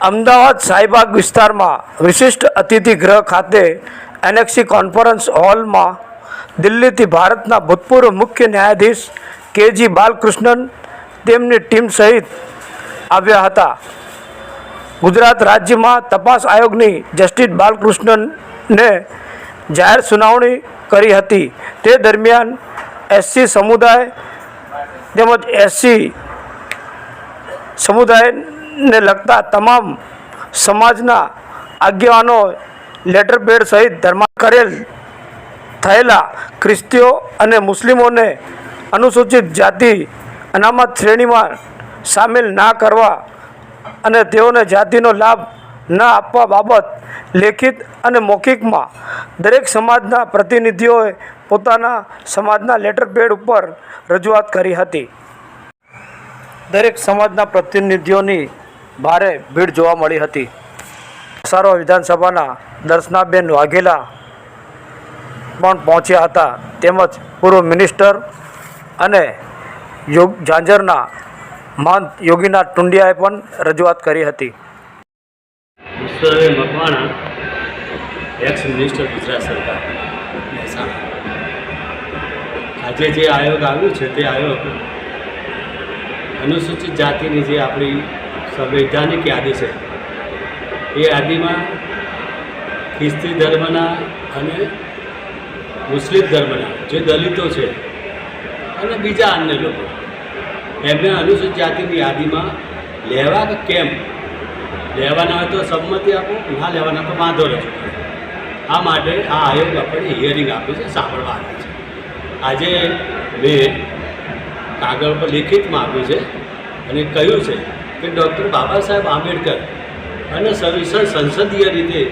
અમદાવાદ સાહીબાગ વિસ્તારમાં વિશિષ્ટ અતિથિ ગૃહ ખાતે એનેક્સી કોન્ફરન્સ હોલમાં દિલ્હીથી ભારતના ભૂતપૂર્વ મુખ્ય ન્યાયાધીશ કેજી બાલકૃષ્ણન તેમની ટીમ સહિત આવ્યા હતા. ગુજરાત રાજ્યમાં તપાસ આયોગની જસ્ટિસ બાલકૃષ્ણને જાહેર સુનાવણી કરી હતી. તે દરમિયાન એસસી સમુદાય તેમજ એસસી સમુદાયને લગતા તમામ સમાજના આગેવાનો લેટરપેડ સહિત ધર્મા કરેલ થયેલા ખ્રિસ્તીઓ અને મુસ્લિમોને અનુસૂચિત જાતિ અનામત શ્રેણીમાં સામેલ ના કરવા અને તેઓને જાતિનો લાભ ન આપવા બાબત લેખિત અને મૌખિકમાં દરેક સમાજના પ્રતિનિધિઓએ પોતાના સમાજના લેટરપેડ ઉપર રજૂઆત કરી હતી. દરેક સમાજના પ્રતિનિધિઓની ભારે ભીડ જોવા મળી હતી. સારો વિધાનસભાના દર્શનાબેન વાઘેલા પણ પહોંચ્યા હતા. તેમજ પૂર્વ મિનિસ્ટર અને યોગ ઝાંઝરના મહંત યોગીનાથ ટુંડિયાએ પણ રજૂઆત કરી હતી. એક્સ મિનિસ્ટર ગુજરાત સરકાર આજે જે આયોગ આવ્યું છે તે આયોગ અનુસૂચિત જાતિની જે આપણી સંવૈધાનિક યાદી છે? એ યાદીમાં ખ્રિસ્તી ધર્મના અને મુસ્લિમ ધર્મના જે દલિતો છે અને બીજા અન્ય લોકો, એમને અનુસૂચિત જાતિની યાદીમાં લેવા કે કેમ? લેવાના હોય તો સંમતિ આપો, ના લેવાના તો વાંધો કરો આ માટે આ આયોગ આપણને હિયરિંગ આપ્યું છે, સાંભળવા આવ્યું છે. આજે મેં કાગળ પર લેખિતમાં આપ્યું છે અને કહ્યું છે કે ડૉક્ટર બાબા સાહેબ આંબેડકર અને સવિસર સંસદીય રીતે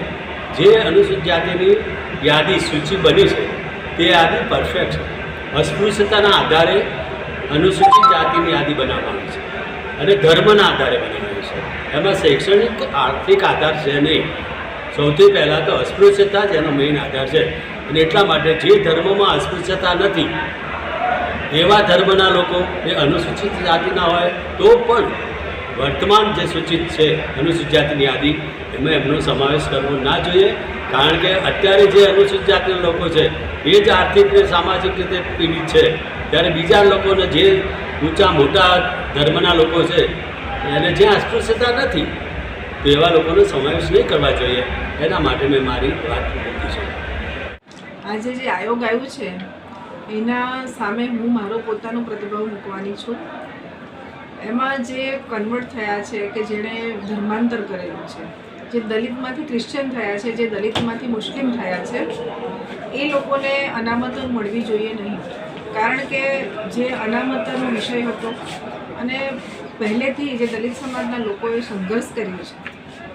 જે અનુસૂચિત જાતિની યાદી સૂચિ બની છે, તે યાદી પરફેક્ટ છે. અસ્પૃશ્યતાના આધારે અનુસૂચિત જાતિની યાદી બનાવવામાં આવી છે અને ધર્મના આધારે આવી છે. એમાં શૈક્ષણિક, આર્થિક આધાર છે નહીં. સૌથી પહેલાં તો અસ્પૃશ્યતા જ એનો મેઇન આધાર છે અને એટલા માટે જે ધર્મમાં અસ્પૃશ્યતા નથી, એવા ધર્મના લોકો એ અનુસૂચિત જાતિના હોય તો પણ વર્તમાન જે સૂચિત છે અનુસૂચિત જાતિની યાદી, એમાં એમનો સમાવેશ કરવો ના જોઈએ, કારણ કે અત્યારે જે અનુસૂચિત જાતિના લોકો છે, એ જ આર્થિક અને સામાજિક રીતે પીડિત છે. ત્યારે બીજા લોકોને જે ઊંચા મોટા ધર્મના લોકો છે, એને જે અસ્પૃશ્યતા નથી, તો એવા લોકોનો સમાવેશ નહીં કરવા જોઈએ. એના માટે મેં મારી વાત મૂકી છે. આજે જે આયોગ આવ્યું છે, એના સામે હું મારો પોતાનો પ્રતિભાવ મૂકવાની છું. એમાં જે કન્વર્ટ થયા છે કે જેણે ધર્માંતર કરેલું છે, જે દલિતમાંથી ક્રિશ્ચિયન થયા છે, જે દલિતમાંથી મુસ્લિમ થયા છે, એ લોકોને અનામતો મળવી જોઈએ નહીં. કારણ કે જે અનામતનો વિષય હતો અને પહેલેથી જે દલિત સમાજના લોકોએ સંઘર્ષ કર્યો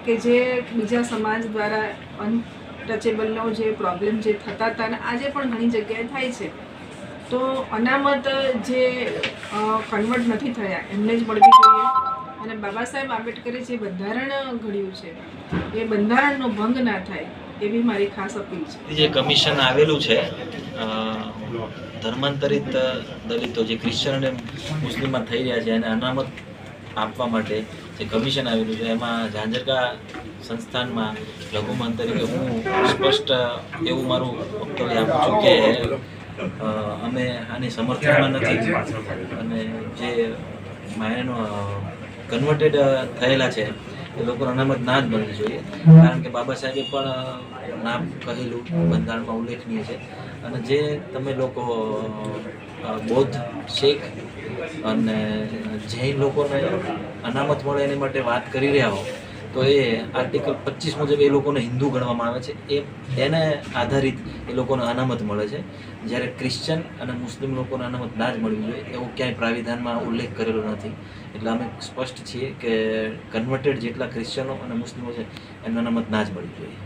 છે કે જે બીજા સમાજ દ્વારા અનટચેબલનો જે પ્રોબ્લેમ જે થતા હતા અને આજે પણ ઘણી જગ્યાએ થાય છે, તો અનામત જે કન્વર્ટ નથી થયા. એમને જ મળવી જોઈએ. અને બાબા સાહેબ આંબેડકરે જે બંધારણ ઘડ્યું છે, એ બંધારણનો ભંગ ના થાય એવી મારી ખાસ અપીલ છે. જે કમિશન આવેલું છે ધર્માંતરિત દલિતો જે ક્રિશ્ચન અને મુસ્લિમમાં થઈ રહ્યા છે, એને અનામત આપવા માટે જે કમિશન આવેલું છે, એમાં ઝાંઝરકા સંસ્થાનમાં લઘુમત તરીકે હું સ્પષ્ટ એવું મારું વક્તવ્ય આપું છું કે અમે આની સમર્થનમાં નથી. અને જે માયનો કન્વર્ટેડ થયેલા છે એ લોકોને અનામત ના જ બનવી જોઈએ. કારણ કે બાબા સાહેબે પણ નામ કહેલું બંધારણમાં ઉલ્લેખનીય છે. અને જે તમે લોકો બૌદ્ધ શીખ અને જૈન લોકોને અનામત મળે એની માટે વાત કરી રહ્યા હો તો એ આર્ટિકલ પચીસ મુજબ એ લોકોને હિન્દુ ગણવામાં આવે છે. એ એને આધારિત એ લોકોને અનામત મળે છે. જ્યારે ક્રિશ્ચન અને મુસ્લિમ લોકોને અનામત ના જ મળવી જોઈએ, એવું ક્યાંય પ્રાવિધાનમાં ઉલ્લેખ કરેલો નથી. એટલે અમે સ્પષ્ટ છીએ કે કન્વર્ટેડ જેટલા ક્રિશ્ચનો અને મુસ્લિમો છે, એમને અનામત ના જ મળવી જોઈએ.